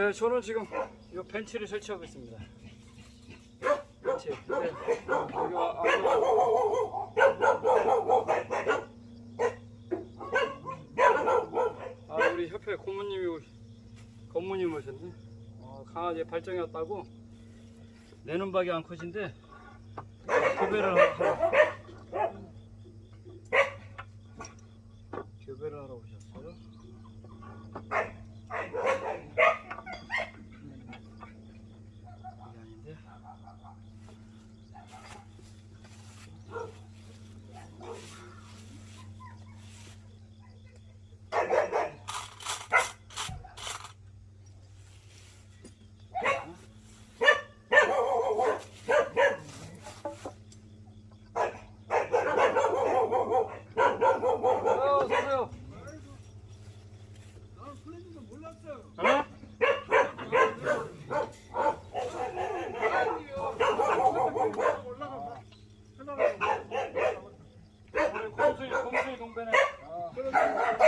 예, 저는 지금 이 벤치를 설치하고 있습니다. 벤치. 네. 여기 와, 아, 네. 아, 우리 협회 고모님이 오시, 고모님 오셨네. 아, 어, 강아지 발정이 왔다고 내는 박이 안 커진데 구배를 하러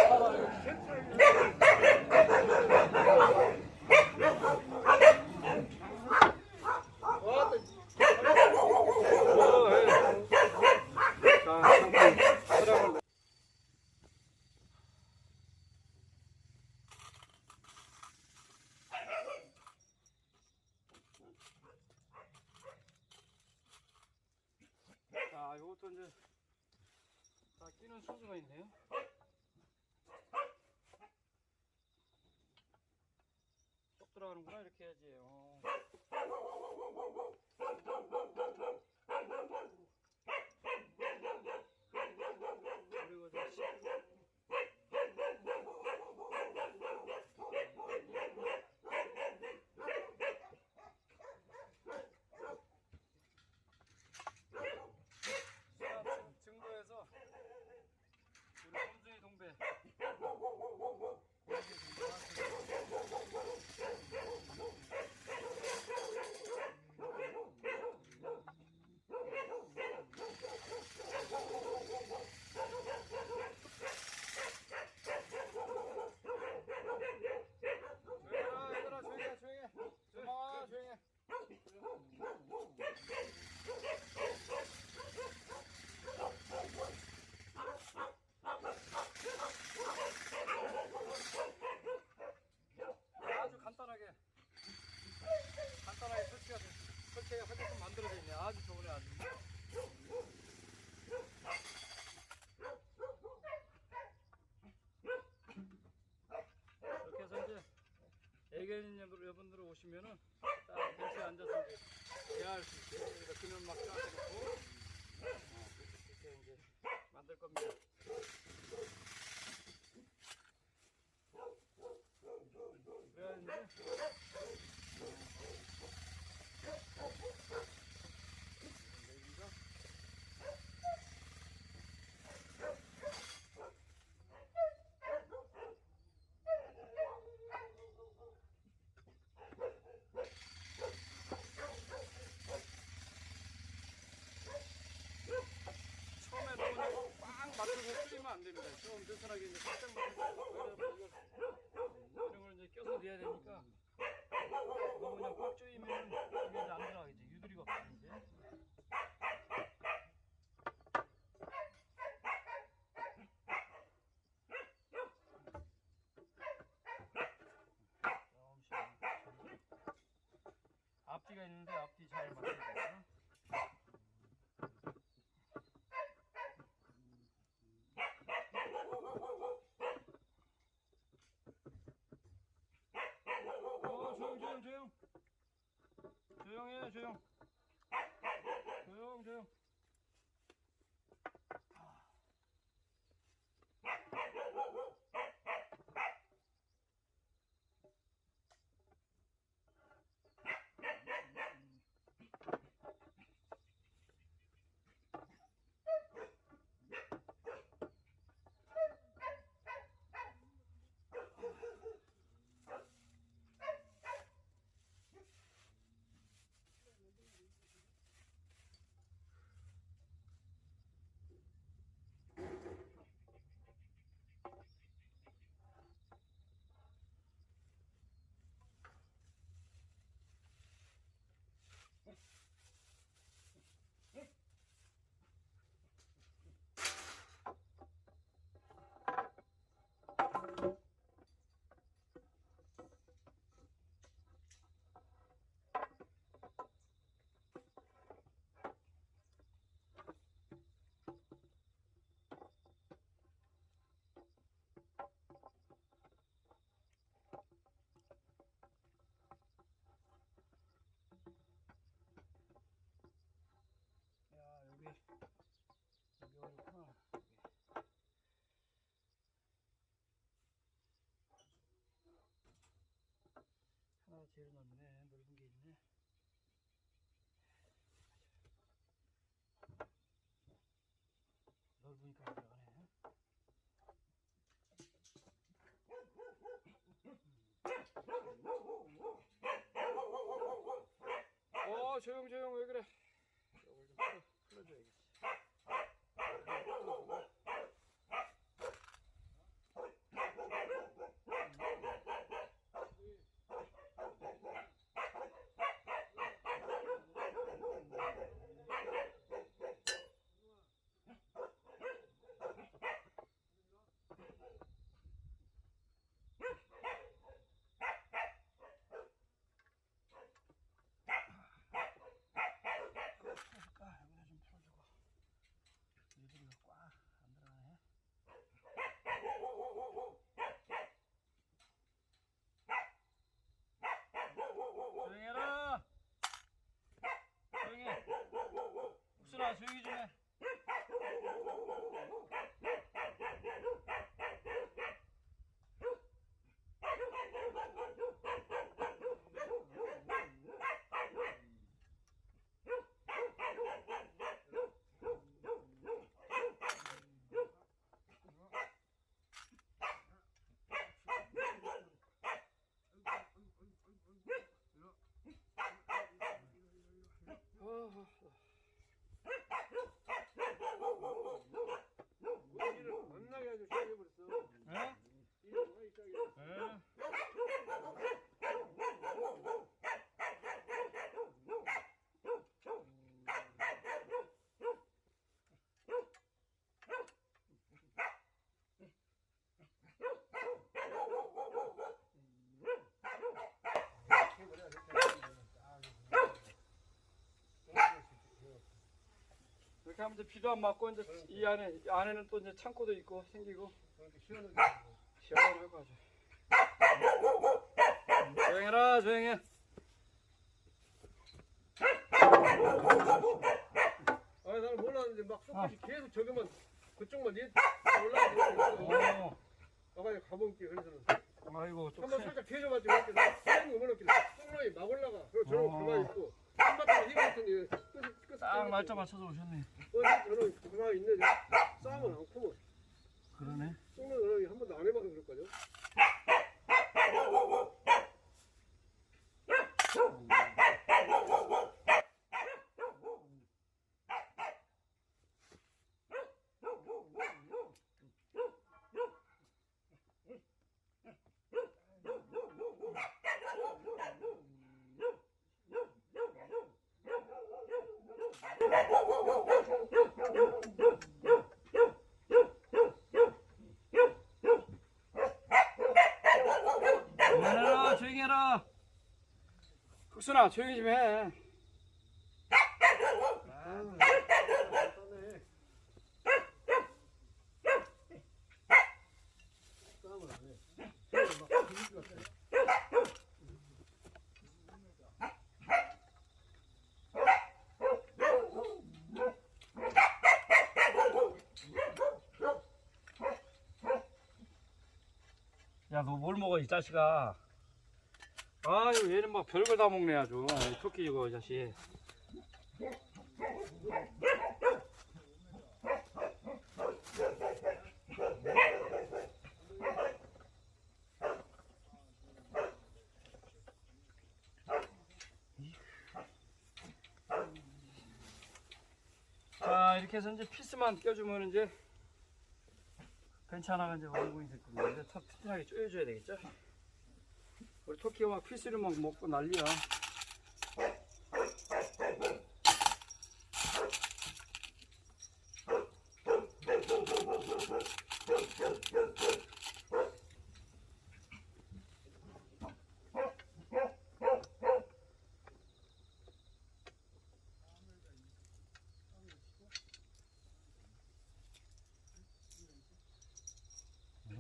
Hey! bilmiyorum. 넓으니까 들어가네. 어 조용 조용 왜 그래? 이걸 좀 풀어, 풀어줘야겠지. 풀어줄까? 여기다 좀 풀어주고. 얘들이가 꽉 안 들어가네. 조용히 해라. 조용히 해. 옥순아 조용히 좀 해. 어, 일을 만나게 아주 시작해버렸어. 에? 일을 만나기 시작해. 에? 이렇게 하면 이제 비도 안 맞고 이제 이 안에 이 안에는 또 이제 창고도 있고 생기고 그렇게 시원하게. 시원하고 아주. 조용해라 조용해. 아, 나는 몰랐는데 막 아. 손끝이 계속 저기만 그쪽만 얘 올라가고 어. 나가 가본게 그래서는 아이고 또 한번 큰- 살짝 뒤져봤지 이렇게 나 사람이 오면 이렇게 똥랑이 막 올라가. 그리고 저런 어. 가만히 있고 딱 날짜 맞춰서 오셨네. 저는 가만히 있네. 싸움은 않고 뭐 그러네. 똥랑 그러기 한 번도 안 해봐서 그럴 거죠. 그만해라 조용히 해라. 흑순아 조용히 좀 해. 아, 싸네. 싸움을 안 해. 막 분위기가 그래. 야너 뭘 먹어 이 자식아. 아유 얘는 막 별걸 다 먹네 아주. 이 토끼 이거 이 자식. 자 이렇게 해서 이제 피스만 껴주면 이제 괜찮아 이제 완공이 됐거든요. 이제 턱 튼튼하게 쪼여줘야 되겠죠? 우리 토끼가 막 피스를 막 먹고 난리야.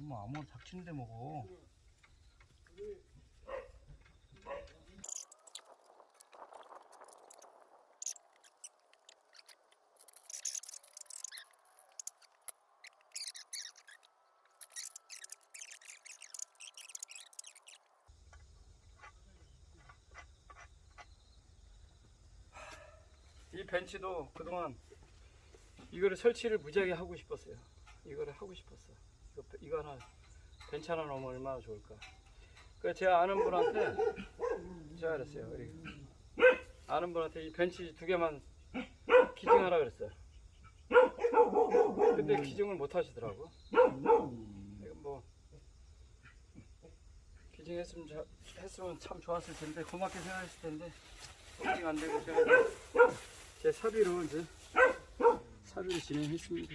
뭐 아무나 닥치는데 먹어. 벤치도 그동안 이거를 설치를 무지하게 하고 싶었어요. 이거를 하고 싶었어. 이거, 이거 하나 벤치 하나 넣으면 얼마나 좋을까. 그래서 제가 아는 분한테 제가 그랬어요. 아는 분한테 이 벤치 두 개만 기증하라 그랬어요. 근데 기증을 못 하시더라고. 뭐 기증했으면 자- 했으면 참 좋았을 텐데 고맙게 생각했을 텐데 기증 안 되고 제가 이 제제 사비로 이제 사비로 진행했습니다.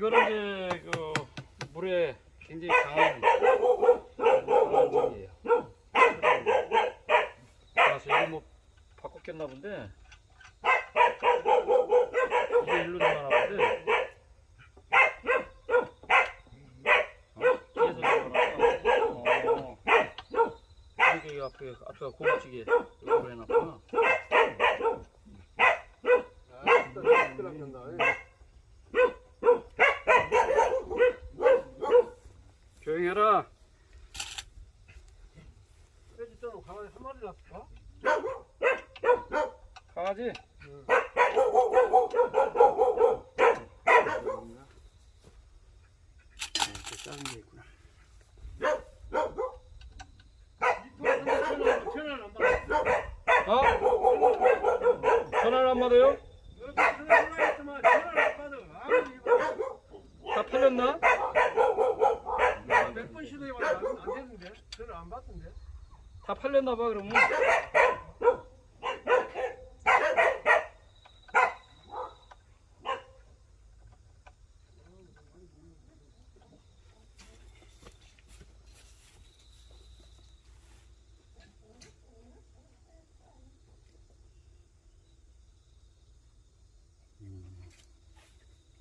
이거는 이제 그 물에 굉장히 강한 그런 적이에요. 그래서 이거 뭐 바꿨겠나 본데 이게 일로 나가나 본데 어? 뒤에서 나가나 어. 이게 앞에 앞에가 고급지게 이거 해놨구나. 아, 시끄럽다. 조용히 해라. 그래서 한 마리 낳았어. 강아지. 이렇게 작은 게 있구나. 전화는 안 받아. 어? 전화를 안 받아요? 전화를 했지만 전화를 안 받아. 아무리 이거 다 팔렸나? 몇번 시도해봤는데 안, 안 되는데. 전화 안 받던데. 다 팔렸나 봐 그러면.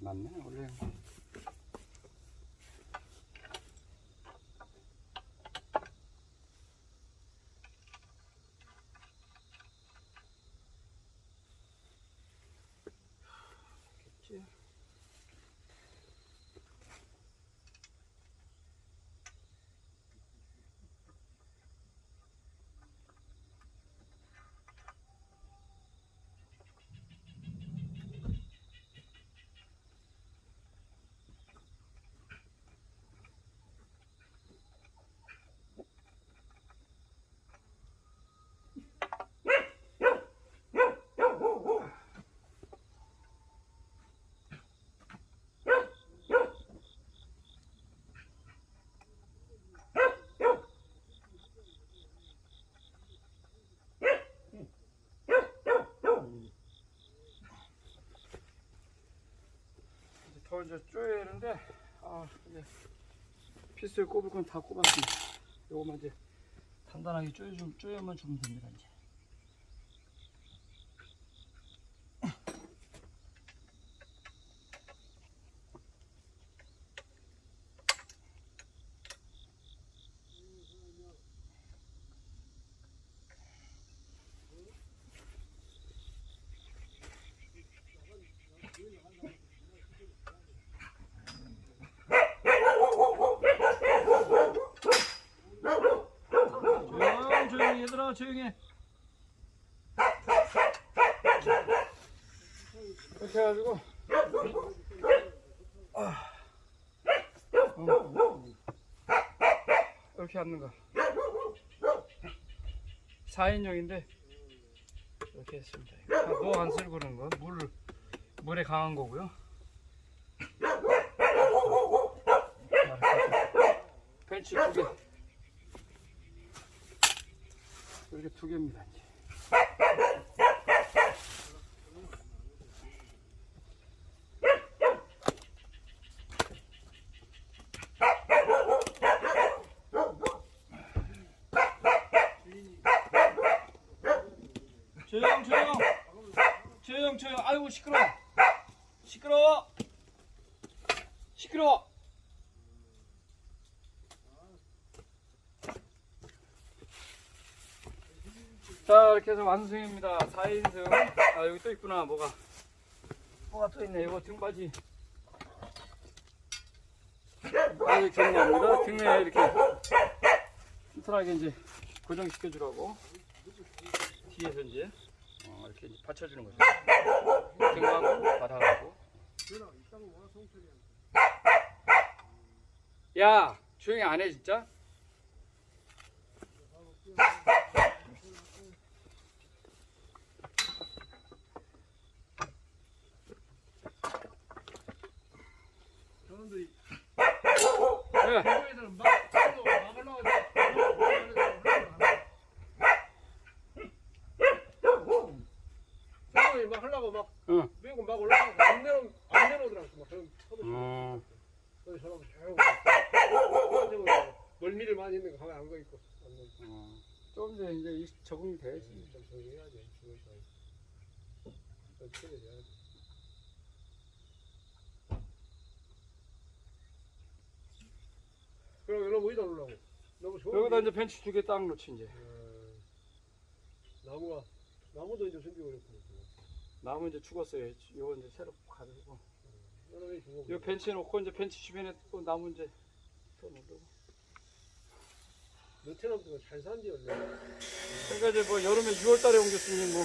맞네 원래. 그치? 더 이제 쪼여야 되는데 아 이제 피스를 꼽을 건 다 꼽았습니다. 요거만 이제 단단하게 쪼여주, 쪼여만 주면 됩니다 이제. 조용 조용히 얘들아 조용히 해. 이렇게 해가지고 아. 어. 이렇게 앉는 거 4인용인데 이렇게 했습니다 노안 쓸고 그러는 건 물, 물에 강한 거고요 벤치 두개 이렇게 두 개입니다. 이제. 아이고 시끄러워 시끄러워 시끄러워 자 이렇게 해서 완승입니다. 4인승. 아 여기 또 있구나 뭐가. 뭐가 또 있네. 이거 등받이. 아주 정리합니다. 등에 이렇게 튼튼하게 이제 고정시켜주라고 뒤에서 이제 어, 이렇게 받쳐주는 거죠. 등하고 바닥하고. 야 조용히 안 해 진짜 예. 대구에서는 막 막 막으려고 사람이 막 하려고 막 응. 매고 막 올라가고 안 내놓 안 내놓더라고 막 그런 서도 음. 그래서 저놈 조용히 멀미를 많이 했는 거 가만 안거 있고 안 거 있고 어, 좀 이제 이제 이- 적응이 돼야지 좀 조용히 해야지 조용히 해야지 좀 챙겨줘야지 그럼 여기다 어디다 놓으려고. 너무 좋은 여기다 이제 벤치 두 개 딱 놓지 이제. 음, 나무가 나무도 이제 숨기고 그랬구나. 나무 이제 죽었어요. 이거 이제 새로 가지고. 여러 개 주고. 이 벤치 놓고 이제 벤치 주변에 또 나무 이제 또 놓고. 너처럼 잘 산지 원래. 그러니까 이제 뭐 여름에 6월 달에 옮겼으니 뭐